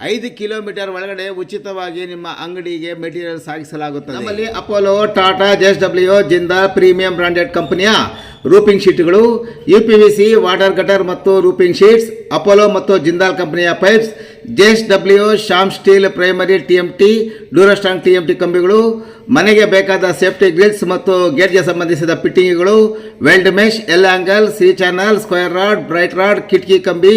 ಐದು ಕಿಲೋಮೀಟರ್ ಒಳಗಡೆ ಉಚಿತವಾಗಿ ನಿಮ್ಮ ಅಂಗಡಿಗೆ ಮೆಟೀರಿಯಲ್ ಸಾಗಿಸಲಾಗುತ್ತದೆ. ನಮ್ಮಲ್ಲಿ Apollo Tata JS W Jindal premium branded ಕಂಪನಿಯ roofing ಶೀಟ್ಗಳು U P V C water gutter ಮತ್ತು ರೂಪಿಂಗ್ ಶೀಟ್ಸ್ ಅಪೋಲೋ ಮತ್ತು ಜಿಂದಾಲ್ ಕಂಪನಿಯ pipes JSW Shyam steel primary T M T ಡ್ಯೂರಸ್ಟಾಂಗ್ T M T ಕಂಬಿಗಳು, ಮನೆಗೆ ಬೇಕಾದ ಸೇಫ್ಟಿ ಗ್ರಿಲ್ಸ್ ಮತ್ತು ಗೇಟ್ಗೆ ಸಂಬಂಧಿಸಿದ ಫಿಟ್ಟಿಂಗ್ಗಳು weld mesh L angle C channel square rod bright rod ಕಿಟಕಿ ಕಂಬಿ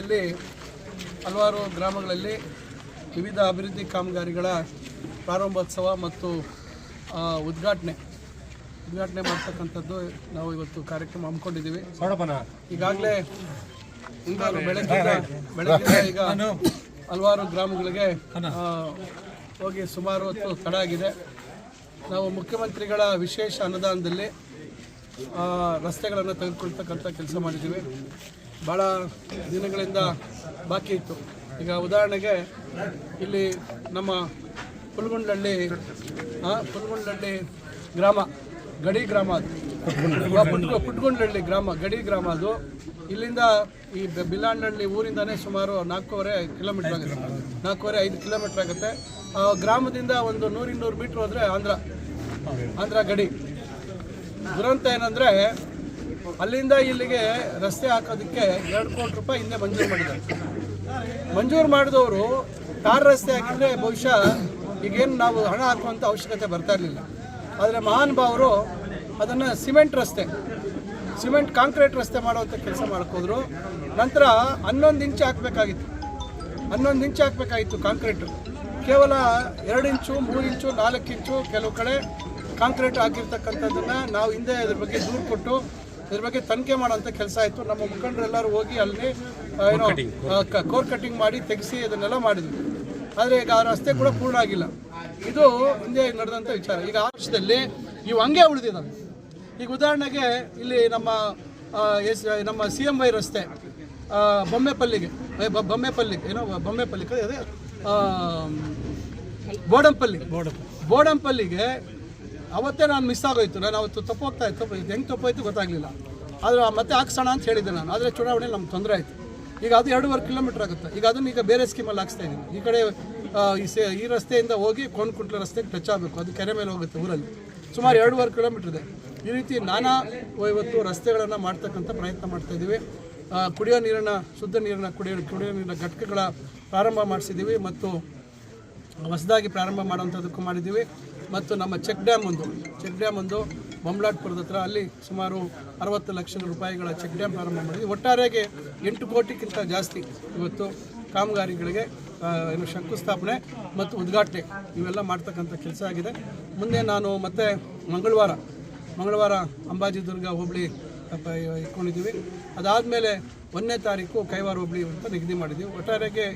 ಇಲ್ಲಿ ಹಲವಾರು ಗ್ರಾಮಗಳಲ್ಲಿ ವಿವಿಧ ಅಭಿವೃದ್ಧಿ ಕಾಮಗಾರಿಗಳ ಪ್ರಾರಂಭೋತ್ಸವ ಮತ್ತು ಉದ್ಘಾಟನೆ ಉದ್ಘಾಟನೆ ಮಾಡ್ತಕ್ಕಂಥದ್ದು ನಾವು ಇವತ್ತು ಕಾರ್ಯಕ್ರಮ ಹಮ್ಮಿಕೊಂಡಿದ್ದೀವಿ. ಈಗಾಗಲೇ ಹಿಂಗಾರು ಬೆಳಗ್ಗೆ ಬೆಳಗ್ಗಿಂದ ಈಗ ಹಲವಾರು ಗ್ರಾಮಗಳಿಗೆ ಹೋಗಿ ಸುಮಾರು ಹೊತ್ತು ತಡ ಆಗಿದೆ. ನಾವು ಮುಖ್ಯಮಂತ್ರಿಗಳ ವಿಶೇಷ ಅನುದಾನದಲ್ಲಿ ರಸ್ತೆಗಳನ್ನು ತೆಗೆದುಕೊಳ್ತಕ್ಕಂಥ ಕೆಲಸ ಮಾಡಿದ್ದೀವಿ. ಭಾಳ ದಿನಗಳಿಂದ ಬಾಕಿ ಇತ್ತು. ಈಗ ಉದಾಹರಣೆಗೆ ಇಲ್ಲಿ ನಮ್ಮ ಪುಲ್ಗುಂಡ್ಲಹಳ್ಳಿ ಪುಲ್ಗುಂಡ್ಲಹಳ್ಳಿ ಗ್ರಾಮ ಗಡಿ ಗ್ರಾಮ ಅದು. ಪುಟ್ಗುಂಡ್ಲಹಳ್ಳಿ ಗ್ರಾಮ ಗಡಿ ಗ್ರಾಮ ಅದು. ಇಲ್ಲಿಂದ ಈ ಬಿಲ್ಲಾಂಡಳ್ಳಿ ಬಿಲಾಂಡಹಳ್ಳಿ ಊರಿಂದನೇ ಸುಮಾರು ನಾಲ್ಕೂವರೆ ಕಿಲೋಮೀಟರ್ ಆಗುತ್ತೆ. ನಾಲ್ಕೂವರೆ ಐದು ಕಿಲೋಮೀಟರ್ ಆಗುತ್ತೆ. ಆ ಗ್ರಾಮದಿಂದ ಒಂದು ನೂರಿನ್ನೂರು ಮೀಟ್ರ್ ಹೋದರೆ ಆಂಧ್ರ. ಆಂಧ್ರ ಗಡಿ. ದುರಂತ ಏನಂದರೆ ಅಲ್ಲಿಂದ ಇಲ್ಲಿಗೆ ರಸ್ತೆ ಹಾಕೋದಕ್ಕೆ ಎರಡು ಕೋಟಿ ರೂಪಾಯಿ ಹಿಂದೆ ಮಂಜೂರು ಮಾಡಿದ್ದಾರೆ. ಮಂಜೂರು ಮಾಡಿದವರು ಕಾರ್ ರಸ್ತೆ ಹಾಕಿದ್ರೆ ಬಹುಶಃ ಈಗೇನು ನಾವು ಹಣ ಹಾಕುವಂಥ ಅವಶ್ಯಕತೆ ಬರ್ತಾ ಇರಲಿಲ್ಲ. ಆದರೆ ಮಹಾನ್ ಭಾವರು ಅದನ್ನು ಸಿಮೆಂಟ್ ರಸ್ತೆ, ಸಿಮೆಂಟ್ ಕಾಂಕ್ರೀಟ್ ರಸ್ತೆ ಮಾಡುವಂಥ ಕೆಲಸ ಮಾಡ್ಕೋದ್ರು ನಂತರ ಹನ್ನೊಂದು ಇಂಚು ಹಾಕಬೇಕಾಗಿತ್ತು. ಹನ್ನೊಂದು ಇಂಚು ಹಾಕಬೇಕಾಗಿತ್ತು ಕಾಂಕ್ರೀಟು. ಕೇವಲ ಎರಡು ಇಂಚು, ಮೂರು ಇಂಚು, ನಾಲ್ಕು ಇಂಚು ಕೆಲವು ಕಡೆ ಕಾಂಕ್ರೀಟ್ ಹಾಕಿರ್ತಕ್ಕಂಥದ್ದನ್ನು ನಾವು ಹಿಂದೆ ಅದ್ರ ಬಗ್ಗೆ ದೂರು ಕೊಟ್ಟು ಇದ್ರ ಬಗ್ಗೆ ತನಿಖೆ ಮಾಡೋಂಥ ಕೆಲಸ ಆಯ್ತು ನಮ್ಮ ಮುಖಂಡರೆಲ್ಲರೂ ಹೋಗಿ ಅಲ್ಲಿ ಏನೋ ಕೋರ್ ಕಟಿಂಗ್ ಮಾಡಿ ತೆಗೆಸಿ ಅದನ್ನೆಲ್ಲ ಮಾಡಿದ್ವಿ. ಆದರೆ ಈಗ ಆ ರಸ್ತೆ ಕೂಡ ಪೂರ್ಣ ಆಗಿಲ್ಲ. ಇದು ಹಿಂದೆ ನಡೆದಂಥ ವಿಚಾರ. ಈಗ ಆ ವರ್ಷದಲ್ಲಿ ಇವು ಹಂಗೆ ಉಳಿದಿದ್ದಾವೆ. ಈಗ ಉದಾಹರಣೆಗೆ ಇಲ್ಲಿ ನಮ್ಮ ಎಸ್ ನಮ್ಮ ಸಿ ಎಂ ವೈ ರಸ್ತೆ ಬೊಮ್ಮೆಪಲ್ಲಿಗೆ ಬೊಮ್ಮೆಪಲ್ಲಿಗೆ ಏನೋ ಬೊಮ್ಮೆಪಲ್ಲಿ ಅದೇ ಆ, ಬೋಡಂಪಲ್ಲಿ. ಬೋಡಂಪಲ್ಲಿಗೆ ಅವತ್ತೇ ನಾನು ಮಿಸ್ ಆಗೋಯ್ತು. ನಾನು ಅವತ್ತು ತಪ್ಪೋಗ್ತಾ ಇತ್ತು ತಪ್ಪು ಹೆಂಗೆ ತಪ್ಪೋಯ್ತು ಗೊತ್ತಾಗಲಿಲ್ಲ. ಆದರೆ ಮತ್ತೆ ಹಾಕ್ಸೋಣ ಅಂತ ಹೇಳಿದ್ದೆ ನಾನು. ಆದರೆ ಚುನಾವಣೆಯಲ್ಲಿ ನಮ್ಗೆ ತೊಂದರೆ ಆಯಿತು. ಈಗ ಅದು ಎರಡೂವರೆ ಕಿಲೋಮೀಟ್ರ್ ಆಗುತ್ತೆ. ಈಗ ಅದನ್ನು ಈಗ ಬೇರೆ ಸ್ಕೀಮಲ್ಲಿ ಹಾಕ್ಸ್ತಾ ಇದ್ದೀನಿ. ಈ ಕಡೆ ಈ ರಸ್ತೆಯಿಂದ ಹೋಗಿ ಕೋನ್ಕುಂಟ್ಲ ರಸ್ತೆಗೆ ಟಚ್ ಆಗಬೇಕು. ಅದು ಕೆರೆ ಮೇಲೆ ಹೋಗುತ್ತೆ ಊರಲ್ಲಿ. ಸುಮಾರು ಎರಡೂವರೆ ಕಿಲೋಮೀಟರ್ ಇದೆ. ಈ ರೀತಿ ನಾನಾ ಇವತ್ತು ರಸ್ತೆಗಳನ್ನು ಮಾಡ್ತಕ್ಕಂಥ ಪ್ರಯತ್ನ ಮಾಡ್ತಾ ಇದ್ದೀವಿ. ಕುಡಿಯೋ ನೀರನ್ನು, ಶುದ್ಧ ನೀರನ್ನು ಕುಡಿಯೋ ಕುಡಿಯೋ ನೀರಿನ ಘಟಕಗಳ ಪ್ರಾರಂಭ ಮಾಡಿಸಿದ್ದೀವಿ ಮತ್ತು ಹೊಸದಾಗಿ ಪ್ರಾರಂಭ ಮಾಡುವಂಥದ್ದಕ್ಕೂ ಮಾಡಿದ್ದೀವಿ. ಮತ್ತು ನಮ್ಮ ಚೆಕ್ ಡ್ಯಾಮ್ ಒಂದು. ಚೆಕ್ ಡ್ಯಾಮ್ ಒಂದು ಬೊಮ್ಲಾಟ್ಪುರದ ಹತ್ರ. ಅಲ್ಲಿ ಸುಮಾರು ಅರವತ್ತು ಲಕ್ಷ ರೂಪಾಯಿಗಳ ಚೆಕ್ ಡ್ಯಾಮ್ ಪ್ರಾರಂಭ ಮಾಡಿದ್ವಿ. ಒಟ್ಟಾರೆಗೆ ಎಂಟು ಕೋಟಿಗಿಂತ ಜಾಸ್ತಿ ಇವತ್ತು ಕಾಮಗಾರಿಗಳಿಗೆ ಏನು ಶಂಕುಸ್ಥಾಪನೆ ಮತ್ತು ಉದ್ಘಾಟನೆ ಇವೆಲ್ಲ ಮಾಡ್ತಕ್ಕಂಥ ಕೆಲಸ ಆಗಿದೆ. ಮುಂದೆ ನಾನು ಮತ್ತೆ ಮಂಗಳವಾರ ಮಂಗಳವಾರ ಅಂಬಾಜಿ ದುರ್ಗ ಹೋಬಳಿ ಇಟ್ಕೊಂಡಿದ್ದೀವಿ. ಅದಾದಮೇಲೆ ಒಂದನೇ ತಾರೀಕು ಕೈವಾರ ಹೋಬಳಿ ಅಂತ ನಿಗದಿ ಮಾಡಿದ್ದೀವಿ. ಒಟ್ಟಾರೆಯಾಗಿ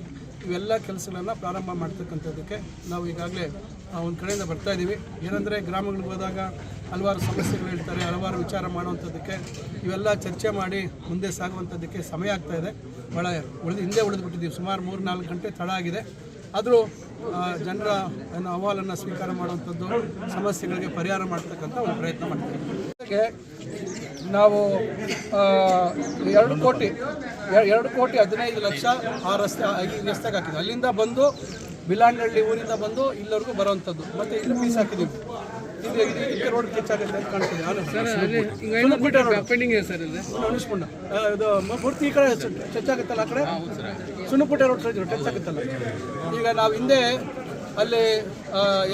ಇವೆಲ್ಲ ಕೆಲಸಗಳನ್ನ ಪ್ರಾರಂಭ ಮಾಡ್ತಕ್ಕಂಥದ್ದಕ್ಕೆ ನಾವು ಈಗಾಗಲೇ ಒಂದು ಕಡೆಯಿಂದ ಬರ್ತಾ ಇದ್ದೀವಿ ಏನಂದರೆ ಗ್ರಾಮಗಳಿಗೆ ಹೋದಾಗ ಹಲವಾರು ಸಮಸ್ಯೆಗಳು ಹೇಳ್ತಾರೆ, ಹಲವಾರು ವಿಚಾರ ಮಾಡುವಂಥದ್ದಕ್ಕೆ ಇವೆಲ್ಲ ಚರ್ಚೆ ಮಾಡಿ ಮುಂದೆ ಸಾಗುವಂಥದ್ದಕ್ಕೆ ಸಮಯ ಆಗ್ತಾ ಇದೆ. ಭಾಳ ಉಳಿದು, ಹಿಂದೆ ಉಳಿದುಬಿಟ್ಟಿದ್ದೀವಿ ಸುಮಾರು ಮೂರು ನಾಲ್ಕು ಗಂಟೆ ತಡ ಆಗಿದೆ. ಆದರೂ ಜನರ ಅಹವಾಲನ್ನು ಸ್ವೀಕಾರ ಮಾಡುವಂಥದ್ದು, ಸಮಸ್ಯೆಗಳಿಗೆ ಪರಿಹಾರ ಮಾಡ್ತಕ್ಕಂಥ ಒಂದು ಪ್ರಯತ್ನ ಮಾಡ್ತೀವಿ ನಾವು ಎರಡು ಕೋಟಿ ಎರಡು ಕೋಟಿ ಹದಿನೈದು ಲಕ್ಷ ಆ ರಸ್ತೆ ಈ ರಸ್ತೆಗೆ ಹಾಕಿದ್ವಿ. ಅಲ್ಲಿಂದ ಬಂದು ಬಿಲಾಂಡಳ್ಳಿ ಊರಿಂದ ಬಂದು ಇಲ್ಲಿವರೆಗೂ ಬರುವಂಥದ್ದು. ಮತ್ತೆ ಇಲ್ಲಿ ಫೀಸ್ ಹಾಕಿದ್ದೀವಿ. ಇದು- ಇದಕ್ಕೆ ರೋಡ್ ಕೆಚ್ಚಾಗುತ್ತೆ ಅಂತ ಕಾಣ್ತೀವಿ ಇದೆ ಸರ್ ಇದು ಪೂರ್ತಿ ಈ ಕಡೆ ಟಚ್ ಆಗುತ್ತಲ್ಲ ಆ ಕಡೆ? ಸುಣ್ಣಪುಟ್ಟೆ ರೋಡ್ ಸೈಜ್ ಟಚ್ ಆಗುತ್ತಲ್ಲ. ಈಗ ನಾವು ಹಿಂದೆ ಅಲ್ಲಿ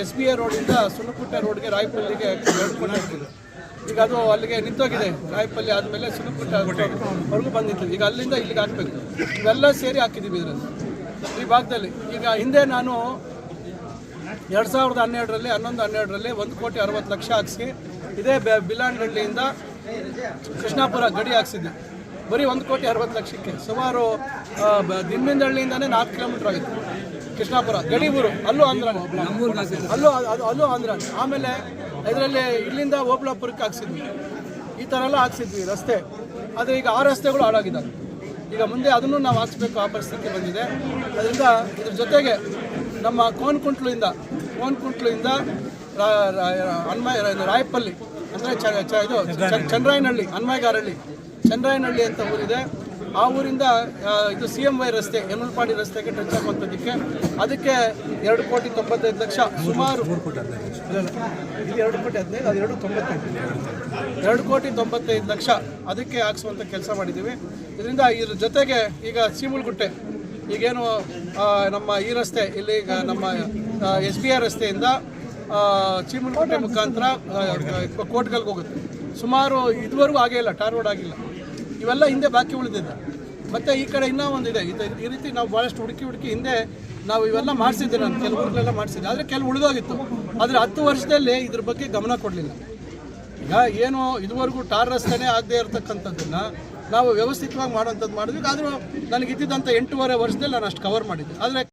ಎಸ್ ಬಿ ಐ ರೋಡಿಂದ ಸುಣ್ಣಪುಟ್ಟೆ ರೋಡ್ಗೆ ರಾಯಪಲ್ಲಿಗೆ ಎರಡು ಈಗ ಅದು ಅಲ್ಲಿಗೆ ನಿಂತೋಗಿದೆ. ಕಾಯಿಪಲ್ಲಿ ಆದಮೇಲೆ ಸುಲಭವರೆಗೂ ಹೊರಗೂ ಬಂದು ನಿಂತಿದೆ ಈಗ ಅಲ್ಲಿಂದ ಇಲ್ಲಿಗೆ ಹಾಕಬೇಕು. ಇವೆಲ್ಲ ಸೇರಿ ಹಾಕಿದ್ದೀವಿ ಇದರಲ್ಲಿ. ಈ ಭಾಗದಲ್ಲಿ. ಈಗ ಹಿಂದೆ ನಾನು ಎರಡು ಸಾವಿರದ ಹನ್ನೆರಡರಲ್ಲಿ ಹನ್ನೊಂದು ಹನ್ನೆರಡರಲ್ಲಿ ಒಂದು ಕೋಟಿ ಅರವತ್ತು ಲಕ್ಷ ಹಾಕ್ಸಿ ಇದೇ ಬೆ- ಬಿಲಾನ್ಗಳ್ಳಿಯಿಂದ ಕೃಷ್ಣಾಪುರ ಗಡಿ ಹಾಕ್ಸಿದ್ದೆ. ಬರೀ ಒಂದು ಕೋಟಿ ಅರವತ್ತು ಲಕ್ಷಕ್ಕೆ. ಸುಮಾರು ದಿಮ್ಮಿಂದಹಳ್ಳಿಯಿಂದನೇ ನಾಲ್ಕು ಕಿಲೋಮೀಟ್ರ್ ಆಗಿತ್ತು. ಕೃಷ್ಣಾಪುರ ಗಡಿ ಊರು ಅಲ್ಲೂ ಆಂಧ್ರ ಅಲ್ಲೂ ಅದು ಅಲ್ಲೂ ಆಂಧ್ರ ಆಮೇಲೆ ಇದರಲ್ಲಿ ಇಲ್ಲಿಂದ ಓಬಳಾಪುರಕ್ಕೆ ಹಾಕ್ಸಿದ್ವಿ. ಈ ಥರ ಎಲ್ಲ ಹಾಕ್ಸಿದ್ವಿ ರಸ್ತೆ. ಆದರೆ ಈಗ ಆ ರಸ್ತೆಗಳು ಹಾಳಾಗಿದ್ದಾವೆ. ಈಗ ಮುಂದೆ ಅದನ್ನು ನಾವು ಹಾಕ್ಸ್ಬೇಕು, ಆ ಪರಿಸ್ಥಿತಿ ಬಂದಿದೆ. ಅದರಿಂದ ಇದ್ರ ಜೊತೆಗೆ ನಮ್ಮ ಕೋನ್ಕುಂಟ್ಲಿಂದ ಕೋನ್ಕುಂಟ್ಲಿಂದ ಅನ್ಮಯ ರಾಯಪಲ್ಲಿ ಅಂದರೆ ಚ, ಚ- ಇದು ಚಂದ್ರಾಯನಹಳ್ಳಿ, ಅನ್ಮಯಗಾರಹಳ್ಳಿ, ಚಂದ್ರಾಯನಹಳ್ಳಿ ಅಂತ ಊರಿದೆ. ಆ ಊರಿಂದ ಇದು ಸಿ ಎಂ ವೈ ರಸ್ತೆ ಯಮಲ್ಪಾಡಿ ರಸ್ತೆಗೆ ಟಚ್ ಆಗುವಂಥದ್ದಕ್ಕೆ ಅದಕ್ಕೆ ಎರಡು ಕೋಟಿ ತೊಂಬತ್ತೈದು ಲಕ್ಷ ಸುಮಾರು. ಇದು ಎರಡು ಕೋಟಿ ಹದಿನೈದು ಅದು ಎರಡು ತೊಂಬತ್ತೈದು. ಎರಡು ಕೋಟಿ ತೊಂಬತ್ತೈದು ಲಕ್ಷ ಅದಕ್ಕೆ ಹಾಕ್ಸುವಂಥ ಕೆಲಸ ಮಾಡಿದ್ದೀವಿ. ಇದರಿಂದ ಇದ್ರ ಜೊತೆಗೆ ಈಗ ಸೀಮುಲ್ಗುಟ್ಟೆ ಈಗೇನು ನಮ್ಮ ಈ ರಸ್ತೆ ಇಲ್ಲಿ ಈಗ ನಮ್ಮ ಎಸ್ ಬಿ ಆರ್ ರಸ್ತೆಯಿಂದ ಆ, ಚೀಮುಲ್ಗುಟ್ಟೆ ಮುಖಾಂತರ ಕೋಟ್ಗಲ್ಗೆ ಹೋಗುತ್ತೆ. ಸುಮಾರು ಇದುವರೆಗೂ ಆಗೇ ಇಲ್ಲ ಟಾರ್ ರೋಡ್ ಆಗಿಲ್ಲ. ಇವೆಲ್ಲ ಹಿಂದೆ ಬಾಕಿ ಉಳಿದಿದೆ. ಮತ್ತು ಈ ಕಡೆ ಇನ್ನೂ ಒಂದು ಇದೆ ಈ ರೀತಿ ನಾವು ಭಾಳಷ್ಟು ಹುಡುಕಿ ಹುಡುಕಿ ಹಿಂದೆ ನಾವು ಇವೆಲ್ಲ ಮಾಡಿಸಿದ್ದೆ ನಾನು. ಕೆಲವು ಊರುಗಳೆಲ್ಲ ಮಾಡಿಸಿದ್ದೆ ಆದರೆ ಕೆಲವು ಉಳಿದೋಗಿತ್ತು. ಆದರೆ ಹತ್ತು ವರ್ಷದಲ್ಲಿ ಇದ್ರ ಬಗ್ಗೆ ಗಮನ ಕೊಡಲಿಲ್ಲ. ಈಗ ಏನು ಇದುವರೆಗೂ ಟಾರ್ ರಸ್ತೆನೇ ಆಗದೆ ಇರತಕ್ಕಂಥದ್ದನ್ನು ನಾವು ವ್ಯವಸ್ಥಿತವಾಗಿ ಮಾಡೋಂಥದ್ದು ಮಾಡಿದ್ವಿ. ಆದರೂ ನನಗೆ ಎಂಟೂವರೆ ವರ್ಷದಲ್ಲಿ ನಾನು ಅಷ್ಟು ಕವರ್ ಮಾಡಿದ್ದೆ. ಆದರೆ